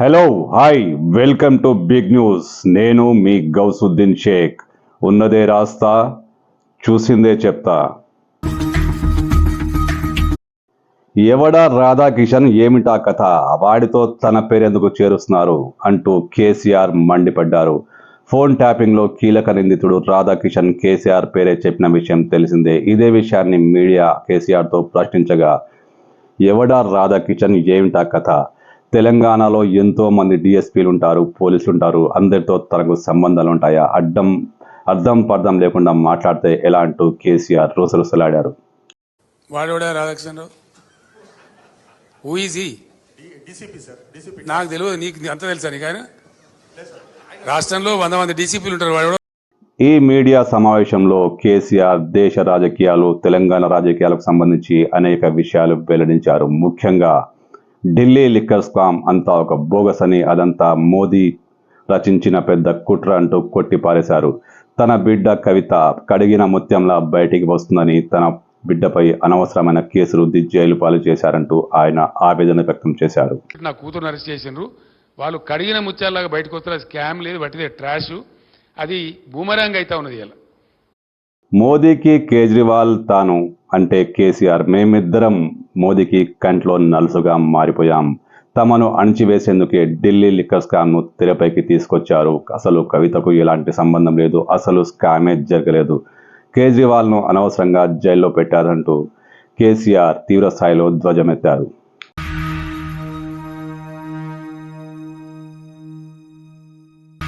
Hello hi welcome to big news నేను మీ గౌసుద్దీన్ షేక్. ఉన్నదే రాస్తా చూసిందే చెప్తా. ఎవడా రాధాకిషన్ ఏమిటా కథ? వాడితో తన పేరెందుకు చేరుస్తున్నారు అంటూ కేసీఆర్ మండిపడ్డారు. ఫోన్ ట్యాపింగ్లో కీలక నిందితుడు రాధాకిషన్ కేసీఆర్ పేరే చెప్పిన విషయం తెలిసిందే. ఇదే విషయాన్ని మీడియా కేసీఆర్తో ప్రశ్నించగా ఎవడా రాధాకిషన్ ఏమిటా కథ? తెలంగాణలో ఎంతో మంది డిఎస్పీలు ఉంటారు పోలీసులు ఉంటారు అందరితో తనకు సంబంధాలు ఉంటాయా అడ్డం అర్థం పర్థం లేకుండా మాట్లాడితే ఎలా అంటూ కేసీఆర్ రుసరుసలాడారు. వాడేవాడా రాధాకృష్ణరావు హూ ఈజ్ ఈ డీసీపీ సార్ డీసీపీ నాకు తెలియదు నీకు అంత తెలుసా నీకు ఆయన? రాష్ట్రంలో వంద మంది డీసీపీలు ఉంటారు వాడు ఈ మీడియా సమావేశంలో కేసీఆర్ దేశ రాజకీయాలు తెలంగాణ రాజకీయాలకు సంబంధించి అనేక విషయాలు వెల్లడించారు. ముఖ్యంగా ఢిల్లీ లిక్కర్ స్కామ్ అంతా ఒక బోగస్ అని అదంతా మోదీ రచించిన పెద్ద కుట్ర అంటూ కొట్టిపారేశారు. తన బిడ్డ కవిత కడిగిన ముత్యంలా బయటికి వస్తుందని తన బిడ్డపై అనవసరమైన కేసు రుద్ది జైలు పాలు చేశారంటూ ఆయన ఆవేదన వ్యక్తం చేశారు. నా కూతురు అరెస్ట్ చేసిండ్రు. వాళ్ళు కడిగిన ముత్యాలాగా బయటకు వస్తారు. స్కామ్ లేదు బట్టిదే ట్రాష్. అది బూమరాంగ్ అయితే ఉన్నది ఇలా మోదీకి కేజ్రీవాల్ తాను అంటే కేసీఆర్ మేమిద్దరం మోదీకి కంట్లో నలుసుగా మారిపోయాం. తమను అణిచివేసేందుకే ఢిల్లీ లిక్కర్ స్కామ్ను తెరపైకి తీసుకొచ్చారు. అసలు కవితకు ఎలాంటి సంబంధం లేదు. అసలు స్కామే జరగలేదు. కేజ్రీవాల్ను అనవసరంగా జైల్లో పెట్టారంటూ కేసీఆర్ తీవ్ర స్థాయిలో ధ్వజమెత్తారు.